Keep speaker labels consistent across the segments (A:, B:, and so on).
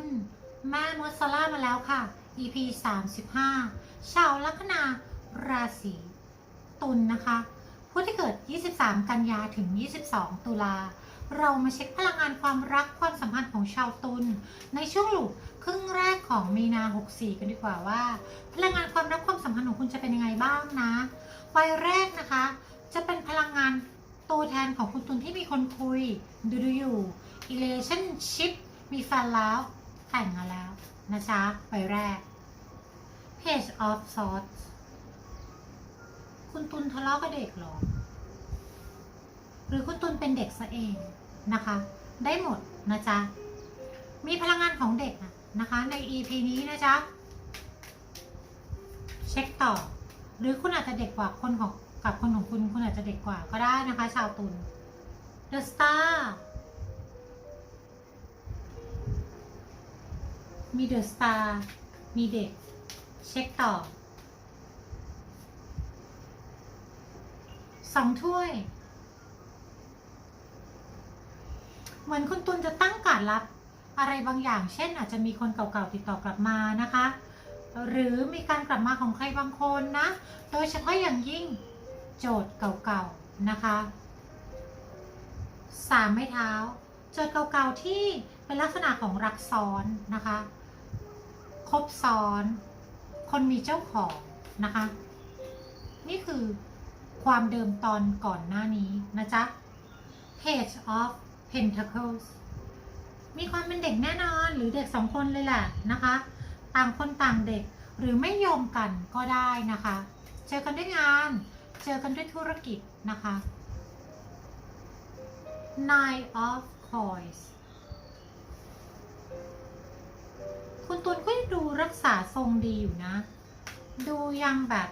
A: นแม่มดซาร่ามาแล้วค่ะ EP 35 ชาวลัคนาราศีตุลนะคะ ผู้ที่เกิด 23 กันยาถึง 22 ตุลา เรามาเช็คพลังงานความรักความสัมพันธ์ของชาวตุลในช่วงหลุดครึ่งแรกของมีนา 64 กันดีกว่าว่า พลังงานความรักความสัมพันธ์ของคุณจะเป็นยังไงบ้างนะใบแรกนะคะ จะเป็นพลังงานตัวแทนของคุณตุลที่มีคนคุย ดูดูอยู่ relationship มีแฟนแล้ว แต่งงานแล้วนะจ๊ะใบแรก page of swords คุณตุลทะเลาะกับเด็กหรอ หรือคุณตุลเป็นเด็กซะเองนะคะ ได้หมดนะจ๊ะ มีพลังงานของเด็กนะคะ ใน EP นี้นะจ๊ะ เช็คต่อ หรือคุณอาจจะเด็กกว่าคนของกับคนของคุณ คุณอาจจะเด็กกว่าก็ได้นะคะ ชาวตุล The Star มีเดอะสตาร์มีเด็ก เช็คต่อสองถ้วย เหมือนคุณตุลจะตั้งการรับอะไรบางอย่าง เช่น อาจจะมีคนเก่าๆติดต่อกลับมานะคะ หรือมีการกลับมาของใครบางคนนะ โดยเฉพาะอย่างยิ่งโจทย์เก่าๆนะคะสามไม้เท้า โจทย์เก่าๆที่เป็นลักษณะของรักซ้อนนะคะ ครบซ้อน คนมีเจ้าของนะคะ นี่คือความเดิมตอนก่อนหน้านี้นะจ๊ะ Page of Pentacles มีความเป็นเด็กแน่นอนหรือเด็กสองคนเลยแหละนะคะ ต่างคนต่างเด็กหรือไม่ยอมกันก็ได้นะคะ เจอกันด้วยงาน เจอกันด้วยธุรกิจนะคะ Nine of Coins คุณตุลก็ดูรักษาทรงดีอยู่นะ ดูยังแบบ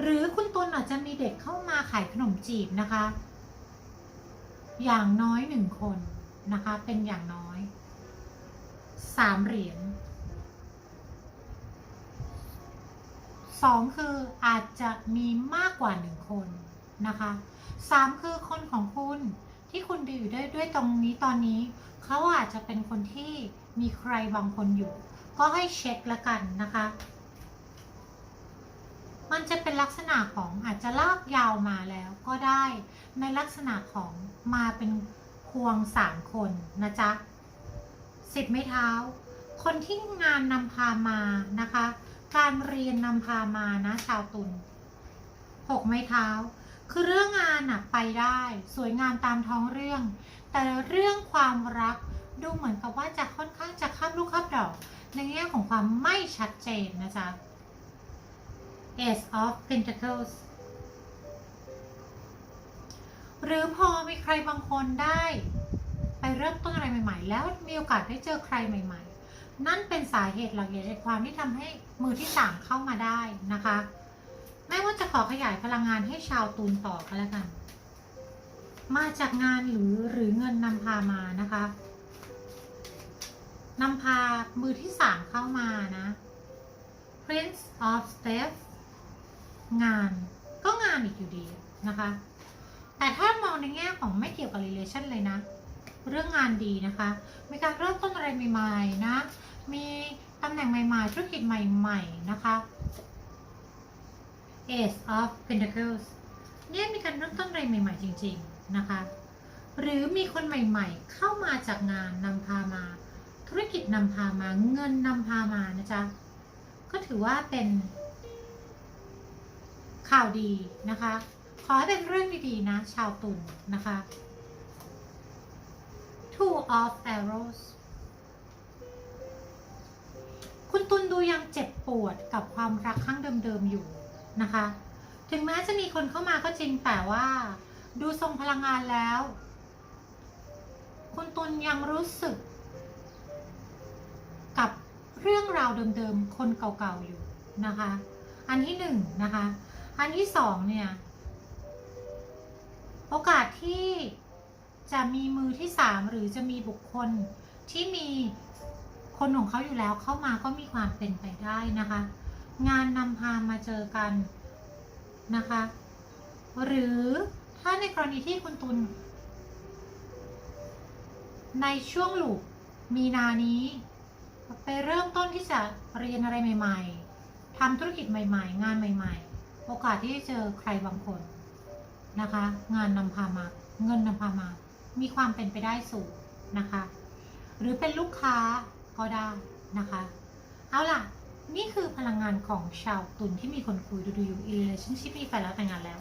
A: หรือคุณตุลอาจจะมีเด็กเข้ามาขายขนมจีบนะคะ อย่างน้อยหนึ่งคนนะคะ เป็นอย่างน้อยสามเหรียญสองคืออาจจะมีมากกว่าหนึ่งคนนะคะสามคือคนของคุณ ที่คุณดูอยู่ด้วยด้วยตรงนี้ตอนนี้เขาอาจจะเป็นคนที่มีใครบางคนอยู่ ก็ให้เช็คละกันนะคะ มันจะเป็นลักษณะของอาจจะลากยาวมาแล้วก็ได้ในลักษณะของมาเป็นพวงสามคนนะจ๊ะสิบไม้เท้า คนที่งานนำพามานะคะ การเรียนนำพามานะชาวตุลหกไม้เท้า คือเรื่องงานอะไปได้ สวยงามตามท้องเรื่อง แต่เรื่องความรักดูเหมือนกับว่าจะค่อนข้างจะข้ามลูกข้ามดอก ในแง่ของความไม่ชัดเจนนะจ๊ะ Ace of Pentacles หรือพอมีใครบางคนได้ ไปเริ่มต้นอะไรใหม่ ๆ แล้วมีโอกาสได้เจอใครใหม่ ๆ นั่นเป็นสาเหตุหลักใหญ่ในความที่ทำให้มือที่สามเข้ามาได้นะคะแม้ว่าจะ ขอขยายพลังงานให้ชาวตูนต่อก็แล้วกัน มาจากงานหรือหรือเงินนำพามานะคะนำพามือที่สามเข้ามานะ Prince of Steps งานก็งานอีกอยู่ดีนะคะ แต่ถ้ามองในแง่ของไม่เกี่ยวกับ relation เลยนะ เรื่องงานดีนะคะ มีการเริ่มต้นอะไรใหม่ๆนะ มีตำแหน่งใหม่ๆ ธุรกิจใหม่ ๆ นะคะ Ace of Pentacles เนี่ยมีการเริ่มต้นอะไรใหม่ ๆ จริง ๆ นะคะ หรือมีคนใหม่ ๆ เข้ามาจากงานนำพามา ธุรกิจนำพามาเงินนำพามานะจ๊ะ ก็ถือว่าเป็น ข่าวดีนะคะ ขอให้เป็นเรื่องดีๆ นะ ชาวตุลนนะคะ Two of Arrows คุณตุลดูยังเจ็บปวดกับความรักครั้งเดิมๆอยู่ นะคะ ถึงแม้จะมีคนเข้ามาก็จริงแต่ว่า ดูทรงพลังงานแล้ว คุณตุลยังรู้สึก กับเรื่องราวเดิมๆ คนเก่าๆอยู่นะคะ อันที่หนึ่งนะคะ อันที่สองเนี่ย โอกาสที่จะมีมือที่สามหรือจะมีบุคคลที่มีคนของเขาอยู่แล้วเข้ามาก็มีความเป็นไปได้นะคะ งานนำพามาเจอกันนะคะ หรือถ้าในกรณีที่คุณตุลในช่วงลูกมีนานี้ ไปเริ่มต้นที่จะเรียนอะไรใหม่ ๆทำธุรกิจใหม่ ๆ งานใหม่ ๆ โอกาสที่จะเจอใครบางคนนะคะ งานนำพามาเงินนำพามา มีความเป็นไปได้สูงนะคะ หรือเป็นลูกค้าก็ได้นะคะ เอาล่ะ นี่คือพลังงานของชาวตุลที่มีคนคุยดูดูอยู่ relationship มีแฟนแล้วแต่งงานแล้ว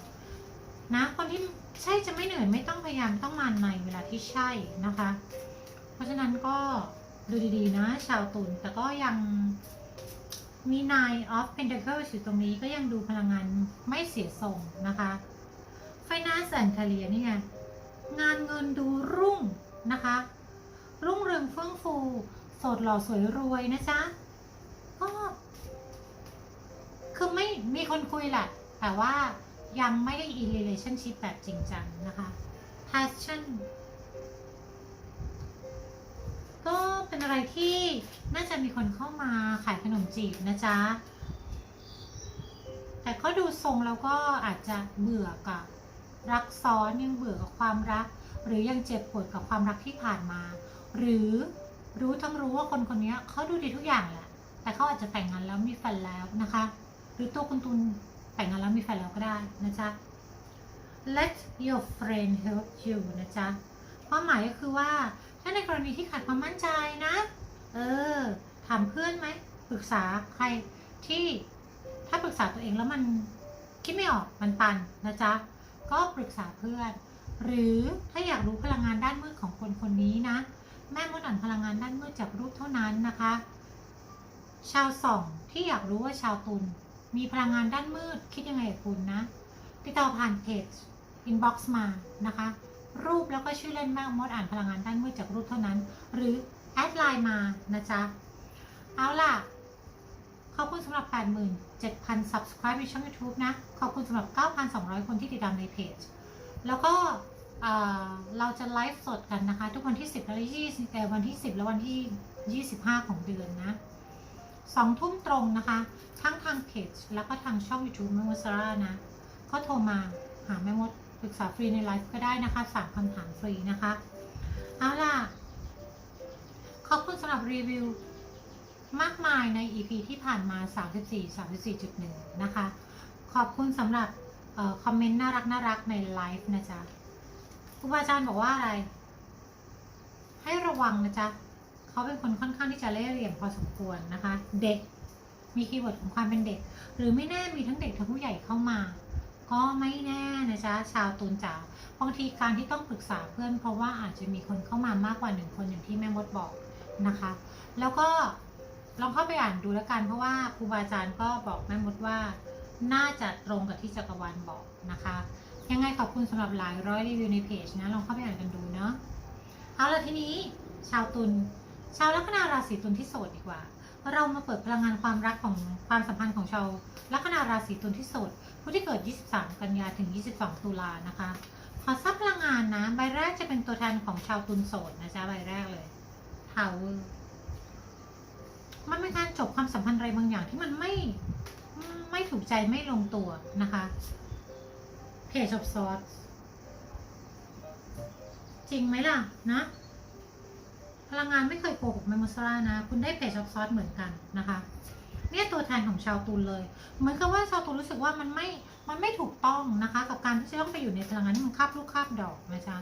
A: นะ คนที่ใช่จะไม่เหนื่อยไม่ต้องพยายามต้องมาในเวลาที่ใช่นะคะ เพราะฉะนั้นก็ดูดีๆนะ ชาวตุลแต่ก็ยังมี Nine of Pentacles อยู่ตรงนี้ก็ยังดูพลังงานไม่เสียทรงนะคะ Finance and Career นี่ไงงานเงินดูรุ่งนะคะ รุ่งเรืองเฟื่องฟูโสดหล่อสวยรวยนะจ๊ะ ก็คือไม่มีคนคุยแหละ แต่ว่ายังไม่ได้ in relationship แบบจริงจังนะคะ passion ก็เป็นอะไรที่น่าจะมีคนเข้ามาขายขนมจีบนะจ๊ะ แต่ก็ดูทรงแล้วก็อาจจะเบื่อกับรักซ้อนยังเบื่อกับความรัก หรือยังเจ็บปวดกับความรักที่ผ่านมา หรือรู้ทั้งรู้ว่าคนคนนี้เขาดูดีทุกอย่างแหละ แต่เขาอาจจะแต่งงานแล้วมีแฟนแล้วนะคะ หรือตัวคุณตุลแต่งงานแล้วมีแฟนแล้วก็ได้นะจ๊ะ let your friend help you นะจ๊ะความหมายก็คือว่าถ้าในกรณีที่ขาดความมั่นใจนะ เออ ถามเพื่อนไหมปรึกษาใครที่ถ้าปรึกษาตัวเองแล้วมันคิดไม่ออกมันตันนะจ๊ะ ก็ปรึกษาเพื่อน หรือถ้าอยากรู้พลังงานด้านมืดของคนคนนี้นะ แม่มดอ่านพลังงานด้านมืดจากรูปเท่านั้นนะคะ ชาวสองที่อยากรู้ว่าชาวตุลมีพลังงานด้านมืดคิดยังไงคุณนะ ติดต่อผ่านเพจ inbox มานะคะ รูปแล้วก็ชื่อเล่นแม่มดอ่านพลังงานด้านมืดจากรูปเท่านั้น หรือแอดไลน์มานะจ๊ะ เอาล่ะ ขอบคุณสำหรับ 87,000 subscribe ในช่อง YouTube นะ ขอบคุณสำหรับ 9,200 คนที่ติดตามในเพจ แล้วก็เราจะไลฟ์สดกันนะคะ ทุกวันที่ 10 และ20เอ่วันที่ 10 และวันที่ 25 ของเดือนนะ สองทุ่มตรงนะคะ ทั้งทางเพจแล้วก็ทางช่อง YouTube แม่มดซาร่านะ ก็โทรมาหาแม่มดปรึกษาฟรีในไลฟ์ก็ได้นะคะสามคำถามฟรีนะคะ เอาล่ะ ขอบคุณสำหรับรีวิวมากมายใน EP ที่ผ่านมา 34 34.1 นะคะ ขอบคุณสำหรับออคอมเมนต์น่ารักน่ารักในไลฟ์นะจ๊ะครูบาอาจารย์บอกว่าอะไร ให้ระวังนะจ๊ะ เขาเป็นคนค่อนข้างที่จะเล่ห์เหลี่ยมพอสมควรนะคะ เด็กมีคีย์เวิร์ดของความเป็นเด็ก หรือไม่แน่มีทั้งเด็กทั้งผู้ใหญ่เข้ามา ก็ไม่แน่นะจ๊ะชาวตูนจ๋าบางทีการที่ต้องปรึกษาเพื่อน เพราะว่าอาจจะมีคนเข้ามามากกว่าหนึ่งคนอย่างที่แม่มดบอกนะคะ แล้วก็ลองเข้าไปอ่านดูแล้วกัน เพราะว่าครูบาอาจารย์ก็บอกแม่มดว่า น่าจะตรงกับที่จักรวาลบอกนะคะ ยังไงขอบคุณสำหรับหลายร้อยรีวิวในเพจนะลองเข้าไปอ่านกันดูเนาะเอาละทีนี้ชาวตุล ชาวลัคนาราศีตุลที่โสดดีกว่า เรามาเปิดพลังงานความรักของความสัมพันธ์ของชาวลัคนาราศีตุลที่โสดผู้ที่เกิด 23 กันยาถึง 22 ตุลานะคะ ขอซับพลังงานนะ ใบแรกจะเป็นตัวแทนของชาวตุลโสดนะจ๊ะใบแรกเลยทาวเวอร์มันเป็นการจบความสัมพันธ์อะไรบางอย่างที่มันไม่ไม่ถูกใจไม่ลงตัวนะคะเพจ of Swords จริงไหมล่ะนะ พลังงานไม่เคยโกหกแมมโมซาร่านะ คุณได้เพจ of Swords เหมือนกันนะคะ เนี่ยตัวแทนของชาวตุลเลย เหมือนกับว่าชาวตุลรู้สึกว่ามันไม่ มันไม่ถูกต้องนะคะ กับการที่จะต้องไปอยู่ในพลังงานที่มันคาบลูกคาบดอกนะจ๊ะ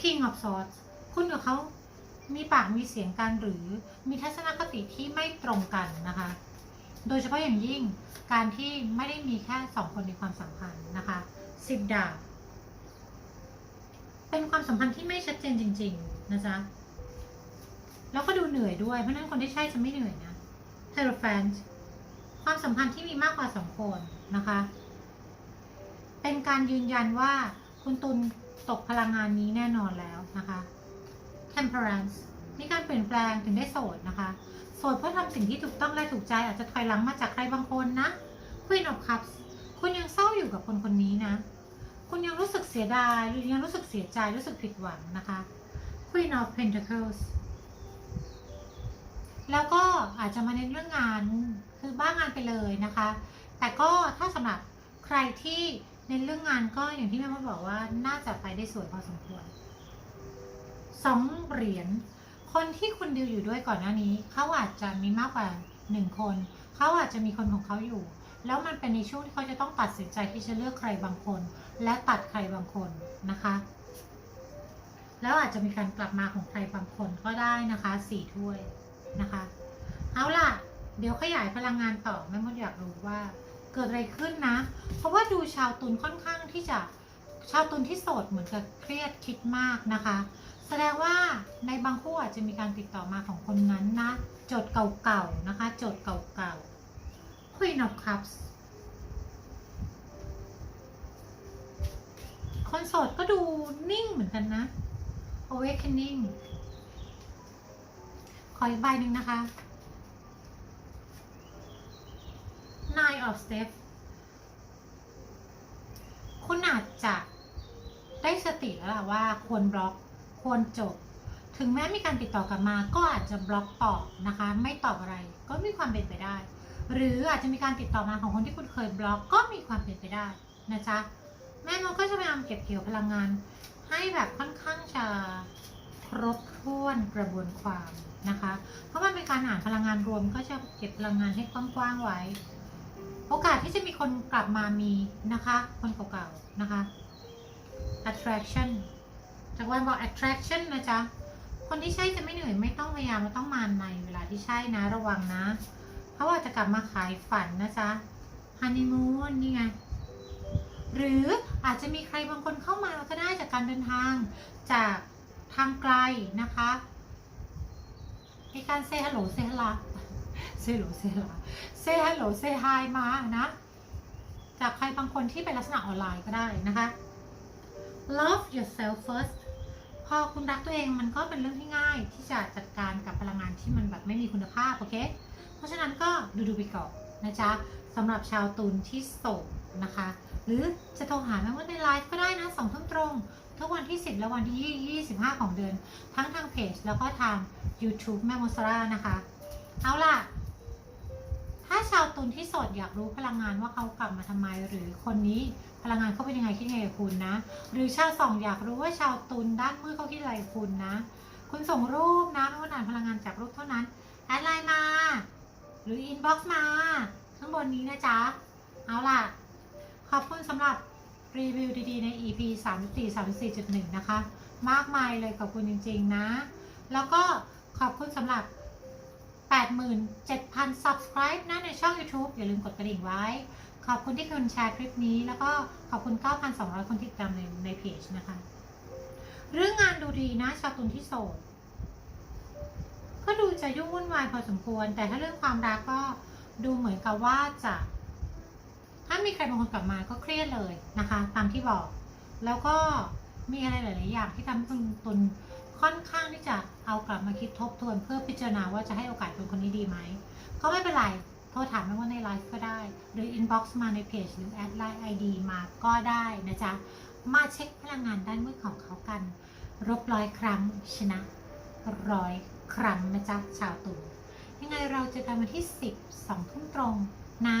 A: King of Swords คุณกับเขามีปากมีเสียงกันหรือมีทัศนคติที่ไม่ตรงกันนะคะ โดยเฉพาะอย่างยิ่งการที่ไม่ได้มีแค่สองคนในความสัมพันธ์นะคะสิบดาบเป็นความสัมพันธ์ที่ไม่ชัดเจนจริง ๆ นะจ๊ะ แล้วก็ดูเหนื่อยด้วย เพราะนั้นคนที่ใช่จะไม่เหนื่อยนะเทโรแฟนความสัมพันธ์ที่มีมากกว่าสองคนนะคะ เป็นการยืนยันว่าคุณตุลตกพลังงานนี้แน่นอนแล้วนะคะ temperance มีการเปลี่ยนแปลงถึงได้โสดนะคะ โสดเพื่อทำสิ่งที่ถูกต้องและถูกใจอาจจะถอยหลังมาจากใครบางคนนะ Queen of Cups คุณยังเศร้าอยู่กับคนคนนี้นะ คุณยังรู้สึกเสียดายหรือยังรู้สึกเสียใจรู้สึกผิดหวังนะคะ Queen of Pentacles แล้วก็อาจจะมาเน้นเรื่องงานคือบ้างงานไปเลยนะคะ แต่ก็ถ้าสำหรับใครที่เน้นเรื่องงานก็อย่างที่แม่มดบอกว่าน่าจะไปได้สวยพอสมควรสองเหรียญคนที่คุณดิวอยู่ด้วยก่อนหน้านี้เขาอาจจะมีมากกว่าหนึ่งคนเขาอาจจะมีคนของเขาอยู่ แล้วมันเป็นในช่วงที่เขาจะต้องตัดสินใจที่จะเลือกใครบางคน และตัดใครบางคนนะคะ แล้วอาจจะมีการกลับมาของใครบางคนก็ได้นะคะสี่ถ้วย นะคะ เอาล่ะ เดี๋ยวขยายพลังงานต่อแม่มดอยากรู้ว่าเกิดอะไรขึ้นนะ เพราะว่าดูชาวตุลค่อนข้างที่จะชาวตุลที่โสดเหมือนกับเครียดคิดมากนะคะ แสดงว่าในบางคู่อาจจะมีการติดต่อมาของคนนั้นนะจดเก่าๆนะคะจดเก่าๆ Queen of Cups คนโสดก็ดูนิ่งเหมือนกันนะ Awakening ขออีกใบหนึ่งนะคะ Nine of Steps คุณอาจจะได้สติแล้วล่ะว่าควรบล็อกควรจบ ถึงแม้มีการติดต่อกลับมา ก็อาจจะบล็อกตอบนะคะ ไม่ตอบอะไรก็มีความเป็นไปได้ หรืออาจจะมีการติดต่อมาของคนที่คุณเคยบล็อกก็มีความเป็นไปได้นะจ๊ะแม่มดก็จะพยายามเก็บเกี่ยวพลังงาน ให้แบบค่อนข้างจะครบ ถ้นกระบวนความนะคะ เพราะมันเป็นการอ่านพลังงานรวมก็จะเก็บพลังงานให้กว้างๆไว้ โอกาสที่จะมีคนกลับมามีนะคะ คนเก่าๆนะคะ attraction จากวันบอก attraction นะจ๊ะ คนที่ใช่จะไม่เหนื่อยไม่ต้องพยายามไม่ต้องมานในเวลาที่ใช่นะระวังนะเพราะว่าจะกลับมาขายฝันนะจ๊ะฮันนีมูนนี่ไงหรืออาจจะมีใครบางคนเข้ามาก็ได้จากการเดินทางจาก ทางไกลนะคะมีการเซฮัลโหลเซฮัลลาเซฮัลโหลเซฮัลลาเซฮัลโหลเซฮายมานะ จากใครบางคนที่เป็นลักษณะออนไลน์ก็ได้นะคะ love yourself first พอคุณรักตัวเองมันก็เป็นเรื่องที่ง่ายที่จะจัดการกับพลังงานที่มันแบบไม่มีคุณภาพโอเค เพราะฉะนั้นก็ดูดูไปก่อนนะจ๊ะสำหรับชาวตุลที่โสดนะคะ หรือจะโทรหาแม่ว่าในไลฟ์ก็ได้นะสองทุ่มตรง ทุกวันที่ 10 และวันที่ 25 ของเดือน ทั้งทางเพจแล้วก็ทาง YouTube แม่โมสรานะคะ เอาล่ะ ถ้าชาวตุลที่สดอยากรู้พลังงานว่าเขากลับมาทำไม หรือคนนี้พลังงานเขาเป็นยังไงคิดยังไงกับคุณนะ หรือชาวสองอยากรู้ว่าชาวตุลด้านมืดเขาคิดอะไรกับคุณนะ คุณส่งรูปนะไม่ว่าอ่านพลังงานจากรูปเท่านั้นแอดไลน์มา หรืออินบ็อกซ์มา ข้างบนนี้นะจ๊ะ เอาล่ะ ขอบคุณสำหรับ รีวิวดีๆ ใน EP 34 34.1 นะคะ มากมายเลยขอบคุณจริง ๆ นะ แล้วก็ขอบคุณสำหรับ 87,000 subscribe นะในช่อง YouTube อย่าลืมกดกระดิ่งไว้ ขอบคุณที่คุณแชร์คลิปนี้ แล้วก็ขอบคุณ 9,200 คนที่ติดตามในในเพจนะคะ เรื่องงานดูดีนะชาวตุนที่โสดก็ดูจะยุ่งวุ่นวายพอสมควร แต่ถ้าเรื่องความรักก็ดูเหมือนกับว่าจะ ถ้ามีใครบางคนกลับมาก็เครียดเลยนะคะ ตามที่บอก แล้วก็มีอะไรหลาย ๆ อย่างที่ทำให้คุณตุนค่อนข้างที่จะเอากลับมาคิดทบทวน เพื่อพิจารณาว่าจะให้โอกาสคนคนนี้ดีไหม ก็ไม่เป็นไร โทรถามไม่ว่าในไลฟ์ก็ได้ หรืออินบ็อกซ์มาในเพจหรือแอดไลน์ไอดีมาก็ได้นะจ๊ะ มาเช็คพลังงานด้านมืดของเขากัน รบร้อยครั้งชนะร้อยครั้งนะจ๊ะ ชาวตุลยังไงเราจอกันวันที่ 10 2ทุ่มตรงนะ